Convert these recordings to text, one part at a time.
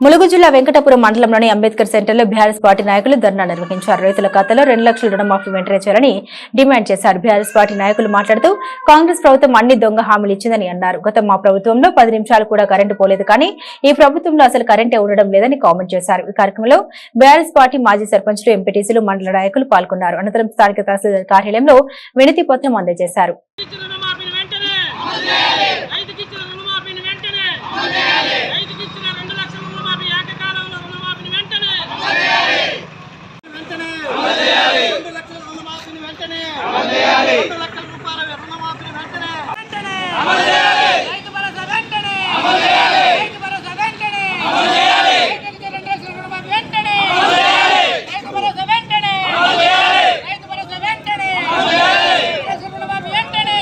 ములుగు జిల్లా వెంకటపురం మండలంలోని అంబేద్కర్ సెంటర్లో బీఆర్ఎస్ పార్టీ నాయకులు ధర్నా నిర్వహించారు. రైతుల ఖాతాలో రెండు లక్షల రుణమాఫీ వెంటనే చేయాలని డిమాండ్ చేశారు. బీఆర్ఎస్ పార్టీ నాయకులు మాట్లాడుతూ కాంగ్రెస్ ప్రభుత్వం అన్ని దొంగ హామీలు ఇచ్చిందని అన్నారు. గత మా ప్రభుత్వంలో పది నిమిషాలు కూడా కరెంటు పోలేదు కానీ ఈ ప్రభుత్వంలో అసలు కరెంటే ఉండడం లేదని కామెంట్ చేశారు. ఈ కార్యక్రమంలో బీఆర్ఎస్ పార్టీ మాజీ సర్పంచ్లు ఎంపీటీసీలు మండల నాయకులు పాల్గొన్నారు. అనంతరం స్థానిక తహసీల్దార్ కార్యాలయంలో వినతి పత్రం అందజేశారు ఇచ్చిన రుణమాఫీని వెంటనే రైతుకి ఇచ్చిన రుణమాఫీని వెంటనే రైతుకి ఇచ్చిన రెండు లక్షల రుణమాఫీ ఏకకాలంలో రుణమాఫీని వెంటనే వెంటనే రెండు లక్షల రుణమాఫీని వెంటనే రెండు లక్షల రూపాయల రుణమాఫీని వెంటనే వెంటనే రైతు భరోసా వెంటనే రైతు భరోసా వెంటనే రైతుకి ఇచ్చిన రెండు లక్షల రుణమాఫీ వెంటనే రైతు భరోసా వెంటనే రైతు భరోసా వెంటనే రెండు లక్షల రుణమాఫీ వెంటనే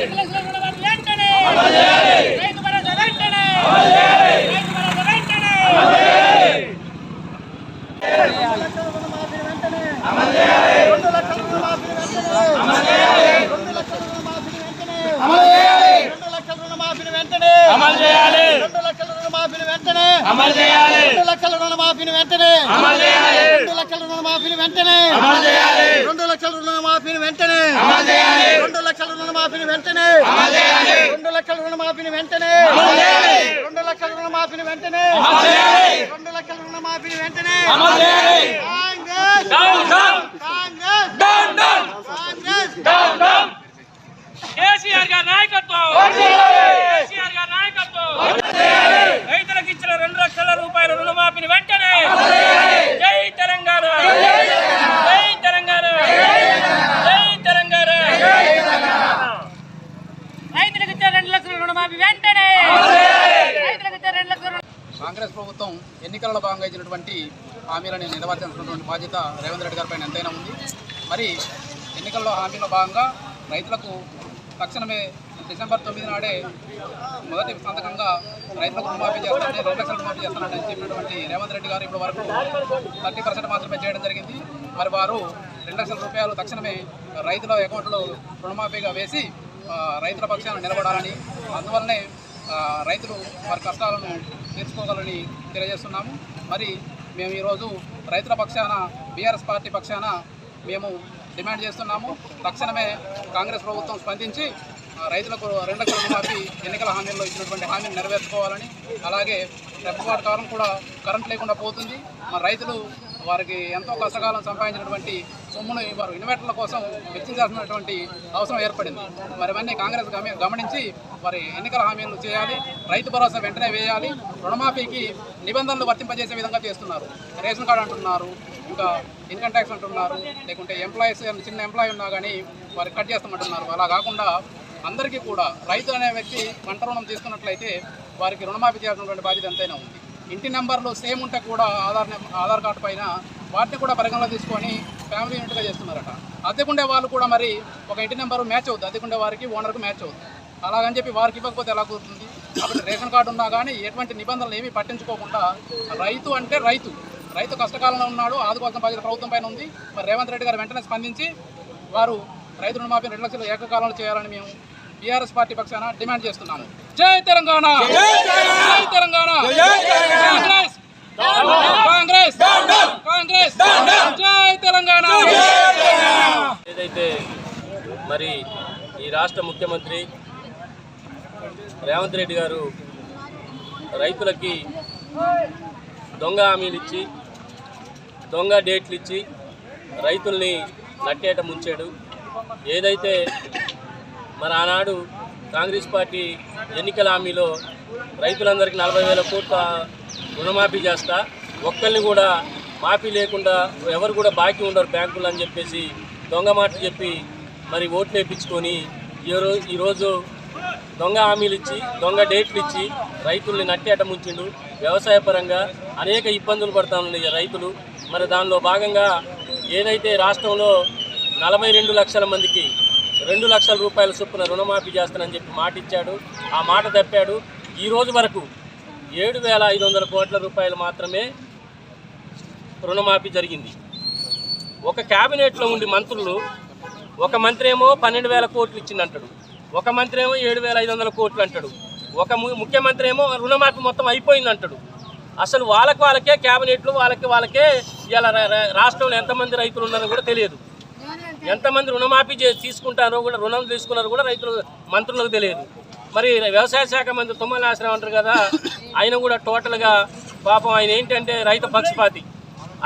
రెండు లక్షల రుణమాఫీ వెంటనే రైతు భరోసా వెంటనే రైతు భరోసా వెంటనే రెండు లక్షల రుణమాఫీ వెంటనే అమలు చేయాలి రెండు లక్షల రుణమాఫీని వెంటనే అమలు చేయాలి రెండు లక్షల రుణమాఫీని వెంటనే అమలు చేయాలి రెండు లక్షల రుణమాఫీని వెంటనే. అమలు చేయాలి. రెండు లక్షల రుణమాఫీని వెంటనే. అమలు చేయాలి. రెండు లక్షల రుణమాఫీని వెంటనే. అమలు చేయాలి. రెండు లక్షల రుణమాఫీని వెంటనే. అమలు చేయాలి. రెండు లక్షల రుణమాఫీని వెంటనే. అమలు చేయాలి. రెండు లక్షల రుణమాఫీని వెంటనే. అమలు చేయాలి. Congress. Down down. Congress. Down down. Congress. Down down. KCR గారి నాయకత్వం. కేసీఆర్ గారి నాయకత్వం. రైతులకు ఇచ్చిన రెండు లక్షల రూపాయల రుణమాఫీని వెంటనే జై తెలంగాణ జై తెలంగాణ జై తెలంగాణ. రైతులకు ఇచ్చే రెండు లక్షల రుణమాఫీ వెంటనే. రైతులకు ఇచ్చే రెండు లక్షల కాంగ్రెస్ ప్రభుత్వం ఎన్నికలలో భాగంగా ఇచ్చినటువంటి హామీలను నెరవేర్చాల్సినటువంటి బాధ్యత రేవంత్ రెడ్డి గారిపైన ఎంతైనా ఉంది. మరి ఎన్నికల్లో హామీలో భాగంగా రైతులకు తక్షణమే డిసెంబర్ తొమ్మిది నాడే మొదటి సంతకంగా రైతులకు రుణమాఫీ చేస్తానని రెండు లక్షలు రుణమాఫీ చేస్తానని చెప్పినటువంటి రేవంత్ రెడ్డి గారు ఇప్పటి వరకు థర్టీ పర్సెంట్ మాత్రమే చేయడం జరిగింది. మరి వారు రెండు లక్షల రూపాయలు తక్షణమే రైతుల అకౌంట్లో రుణమాఫీగా వేసి రైతుల పక్షాన నిలబడాలని అందువల్లనే రైతులు వారి కష్టాలను తీర్చుకోగలని తెలియజేస్తున్నాము. మరి మేము ఈరోజు రైతుల పక్షాన బీఆర్ఎస్ పార్టీ పక్షాన మేము డిమాండ్ చేస్తున్నాము. తక్షణమే కాంగ్రెస్ ప్రభుత్వం స్పందించి రైతులకు రెండు లక్షల రుణమాఫీ ఎన్నికల హామీల్లో ఇచ్చినటువంటి హామీని నెరవేర్చుకోవాలని అలాగే రెప్పపాటు కాలం కూడా కరెంట్ లేకుండా పోతుంది. మరి రైతులు వారికి ఎంతో కష్టకాలం సంపాదించినటువంటి సొమ్మును వారు ఇన్వర్టర్ల కోసం వెచ్చించాల్సినటువంటి అవసరం ఏర్పడింది. మరి ఇవన్నీ కాంగ్రెస్ గమనించి వారి ఎన్నికల హామీలు చేయాలి. రైతు భరోసా వెంటనే వేయాలి. రుణమాఫీకి నిబంధనలు వర్తింపజేసే విధంగా చేస్తున్నారు. రేషన్ కార్డు అంటున్నారు ఇంకా ఇన్కమ్ ట్యాక్స్ అంటున్నారు లేకుంటే ఎంప్లాయీస్ చిన్న ఎంప్లాయీ ఉన్నా కానీ వారికి కట్ చేస్తామంటున్నారు. అలా కాకుండా అందరికీ కూడా రైతు అనే వ్యక్తి పంట రుణం తీసుకున్నట్లయితే వారికి రుణమాఫీ చేయాల్సినటువంటి బాధ్యత ఎంతైనా ఉంది. ఇంటి నెంబర్లు సేమ్ ఉంటే కూడా ఆధార్ ఆధార్ కార్డు పైన వాటిని కూడా పరిగణలో తీసుకొని ఫ్యామిలీ యూనిట్గా చేస్తున్నారట. అద్దెకుండే వాళ్ళు కూడా మరి ఒక ఇంటి నెంబర్ మ్యాచ్ అవుతుంది అద్దెకుండే వారికి ఓనర్కు మ్యాచ్ అవుతుంది అలాగని చెప్పి వారికి ఇవ్వకపోతే ఎలా కుదురుతుంది? కాబట్టి రేషన్ కార్డు ఉన్నా కానీ ఎటువంటి నిబంధనలు ఏమీ పట్టించుకోకుండా రైతు అంటే రైతు. రైతు కష్టకాలంలో ఉన్నాడు ఆదుకోవాల్సిన బాధ్యత ప్రభుత్వం పైన ఉంది. మరి రేవంత్ రెడ్డి గారు వెంటనే స్పందించి వారు రైతు రుణమాఫీ రెండు లక్షలు ఏకకాలంలో చేయాలని మేము బీఆర్ఎస్ పార్టీ పక్షాన డిమాండ్ చేస్తున్నాము. జై తెలంగాణ! జై తెలంగాణ! కాంగ్రెస్! కాంగ్రెస్! కాంగ్రెస్! జై తెలంగాణ! ఏదైతే మరి ఈ రాష్ట్ర ముఖ్యమంత్రి రేవంత్ రెడ్డి గారు రైతులకి దొంగ హామీలు ఇచ్చి దొంగ డేట్లు ఇచ్చి రైతుల్ని నట్టేట ముంచాడు. ఏదైతే మరి ఆనాడు కాంగ్రెస్ పార్టీ ఎన్నికల హామీలో రైతులందరికీ నలభై వేల కోట్ల రుణమాఫీ చేస్తా ఒక్కరిని కూడా మాఫీ లేకుండా ఎవరు కూడా బాకీ ఉండరు బ్యాంకులు అని చెప్పేసి దొంగ మాటలు చెప్పి మరి ఓట్లు వేయించుకొని ఈరో ఈరోజు దొంగ హామీలు ఇచ్చి దొంగ డేట్లు ఇచ్చి రైతుల్ని నట్టేట ముంచిండు. వ్యవసాయ పరంగా అనేక ఇబ్బందులు పడతా ఈ రైతులు. మరి దానిలో భాగంగా ఏదైతే రాష్ట్రంలో నలభై రెండు లక్షల మందికి రెండు లక్షల రూపాయల చొప్పున రుణమాఫీ చేస్తానని చెప్పి మాట ఇచ్చాడు ఆ మాట తప్పాడు. ఈ రోజు వరకు ఏడు వేల ఐదు వందల కోట్ల రూపాయలు మాత్రమే రుణమాఫీ జరిగింది. ఒక క్యాబినెట్లో ఉండి మంత్రులు ఒక మంత్రి ఏమో పన్నెండు వేల కోట్లు ఇచ్చిందంటాడు. ఒక మంత్రి ఏమో ఏడు వేల ఐదు వందల కోట్లు అంటాడు. ఒక ము- ముఖ్యమంత్రి ఏమో రుణమాఫీ మొత్తం అయిపోయింది అంటాడు అసలు వాళ్ళకి వాళ్ళకే క్యాబినెట్లు వాళ్ళకి వాళ్ళకే ఇలా రాష్ట్రంలో ఎంతమంది రైతులు ఉన్నారో కూడా తెలియదు. ఎంతమంది రుణమాఫీ తీసుకుంటారో కూడా రుణం తీసుకున్నారో కూడా రైతులు మంత్రులకు తెలియదు. మరి వ్యవసాయ శాఖ మంత్రి తుమ్మల నాశనం అంటారు కదా ఆయన కూడా టోటల్గా పాపం ఆయన ఏంటంటే రైతు పక్షపాతి.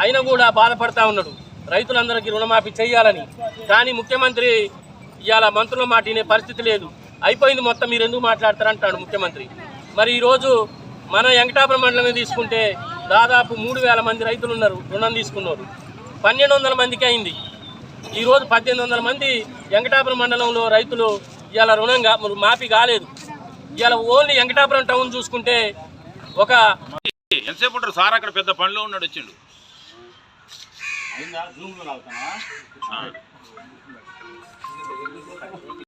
ఆయన కూడా బాధపడతా ఉన్నాడు. రైతులందరికీ రుణమాఫీ చేయాలని. కానీ ముఖ్యమంత్రి ఇవాళ మంత్రుల మాట వినే పరిస్థితి లేదు. అయిపోయింది మొత్తం మీరు ఎందుకు మాట్లాడతారంటాడు ముఖ్యమంత్రి. మరి ఈరోజు మన వెంకటాపురం మండలమే తీసుకుంటే దాదాపు మూడు వేల మంది రైతులు ఉన్నారు రుణం తీసుకున్నారు. పన్నెండు వందల మందికి అయింది. ఈరోజు పద్దెనిమిది వందల మంది వెంకటాపురం మండలంలో రైతులు ఇవాళ రుణంగా మాఫీ కాలేదు. ఇవాళ ఓన్లీ వెంకటాపురం టౌన్ చూసుకుంటే ఒక ఎంతసేపు ఉంటారు? సార్ అక్కడ పెద్ద పనిలో ఉన్నాడు వచ్చిండు.